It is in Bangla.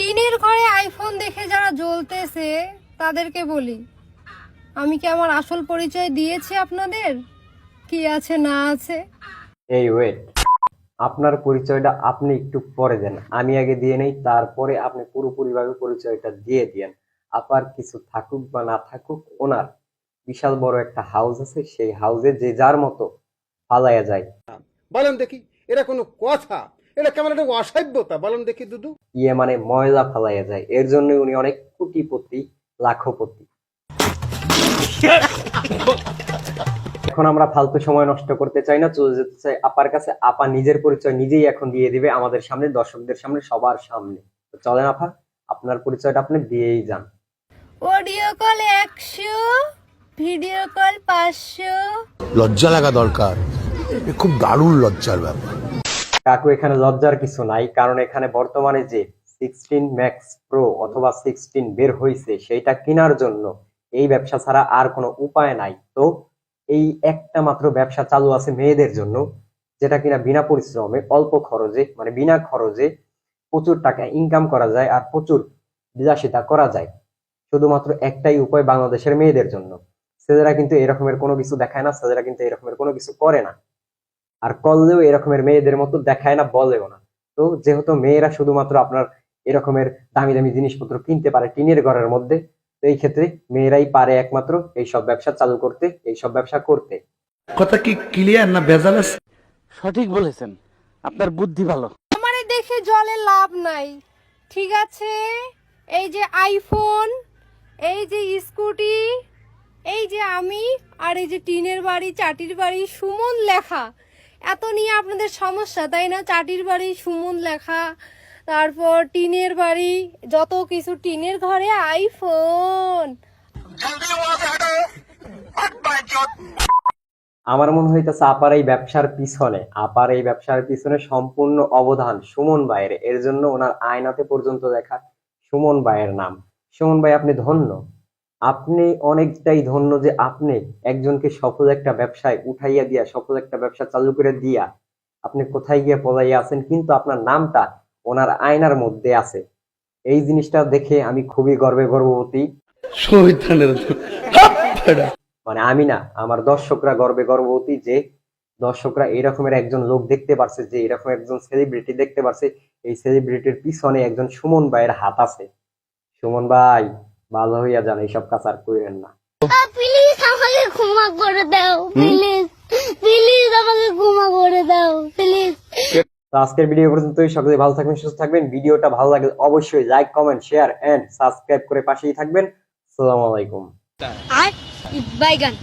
টিনের ঘরে আইফোন দেখে যারা জ্বলতেছে তাদেরকে বলি আমি কি আমার আসল পরিচয় দিয়েছি আপনাদের? কি আছে না আছে? এই ওয়েট আপনার পরিচয়টা আপনি একটু পরে দেন। আমি আগে দিয়ে নেই তারপরে আপনি পুরোপুরিভাবে পরিচয়টা দিয়ে দিয়েন। আপার কিছু থাকুক বা না থাকুক ওনার বিশাল বড় একটা হাউস আছে সেই হাউসে যে যার মতো পালায়া যায়। বলেন দেখি এটা কোনো কথা এটা কেমন একটা অসভ্যতা বলেন দেখি দুদু। ইয়ে মানে ময়লা ফালাইয়া যায়। এর জন্য উনি অনেক কোটিপতি লাখপতি। এখন আমরা ফালতু সময় নষ্ট করতে চাই না চলে যেতে চাই আপার কাছে। আপা নিজের পরিচয় নিজেই এখন দিয়ে দিবে আমাদের সামনে দর্শকদের সামনে সবার সামনে। তো চলেন আপা আপনার পরিচয়টা আপনি দিয়েই যান। অডিও কল একশো ভিডিও কল পাঁচশো। লজ্জা লাগা দরকার। খুব দারুণ লজ্জার ব্যাপার। কাকু, এখানে লজ্জার কিছু নাই, কারণ এখানে বর্তমানে যে সিক্সটিন ম্যাক্স প্রো অথবা সিক্সটিন বের হয়েছে সেইটা কেনার জন্য এই ব্যবসা ছাড়া আর কোনো উপায় নাই। তো এই একটা মাত্র ব্যবসা চালু আছে মেয়েদের জন্য, যেটা কিনা বিনা পরিশ্রমে, অল্প খরচে মানে বিনা খরচে প্রচুর টাকা ইনকাম করা যায় আর প্রচুর বিলাসিতা করা যায়। শুধুমাত্র একটাই উপায় বাংলাদেশের মেয়েদের জন্য। ছেলেরা কিন্তু এরকমের কোনো কিছু দেখায় না, ছেলেরা কিন্তু এরকমের কোনো কিছু করে না। আর করলেও এরকমের মেয়েদের মতো দেখায় না বলেও না। তো যেহেতু মেয়েরা শুধুমাত্র আপনার এরকমের দামি দামি জিনিসপত্র কিনতে পারে টিনের ঘরের মধ্যে তো এই ক্ষেত্রে মেয়েরাই পারে একমাত্র এইসব ব্যবসা চালু করতে এইসব ব্যবসা করতে। কথা কি ক্লিয়ার না ভেজাল সঠিক বলেছেন। আপনার বুদ্ধি ভালো। আমারে দেখে জলে লাভ নাই। ঠিক আছে? এই যে আইফোন এই যে স্কুটি এই যে আমি আর এই যে টিনের বাড়ি চাটির বাড়ি সুমন লেখা। এত নিয়ে আপনাদের সমস্যা, তাই না? চাটির বাড়ি, সুমন লেখা, তারপর টিনের বাড়ি, যত কিছু, টিনের ঘরে আইফোন। আমার মনে হইতেছে আপার এই ব্যবসার পিছনে, আপার এই ব্যবসার পিছনে সম্পূর্ণ অবদান সুমন ভাইয়ের। এর জন্য ওনার আয়নাতে পর্যন্ত দেখা সুমন ভাইয়ের নাম। সুমন ভাই, আপনি ধন্য। আপনি অনেকটাই ধন্য যে আপনি একজনকে সফল একটা ব্যবসায় উঠাইয়া দিয়া সফল একটা ব্যবসা চালু করে দিয়া আপনি কোথায় গিয়ে পলাইয়া আছেন কিন্তু আপনার নামটা ওনার আয়নার মধ্যে আছে। এই জিনিসটা দেখে আমি খুবই গর্বে গর্ববতী মানে আমি না আমার দর্শকরা গর্বে গর্ববতী যে দর্শকরা এরকমের একজন লোক দেখতে পারছে যে এরকম একজন সেলিব্রিটি দেখতে পারছে এই সেলিব্রিটির পিছনে একজন সুমন ভাইয়ের হাত আছে। সুমন ভাই ভালো হইয়া যান এইসব কাজ আর কইরেন না। প্লিজ আমাকে ক্ষমা করে দাও প্লিজ প্লিজ আমাকে ক্ষমা করে দাও প্লিজ তো আজকের ভিডিও পর্যন্তই সকলে ভালো থাকবেন সুস্থ থাকবেন। ভিডিওটা ভালো লাগলে অবশ্যই like comment share and subscribe করে পাশেই থাকবেন। আসসালামু আলাইকুম। আর বাইগান।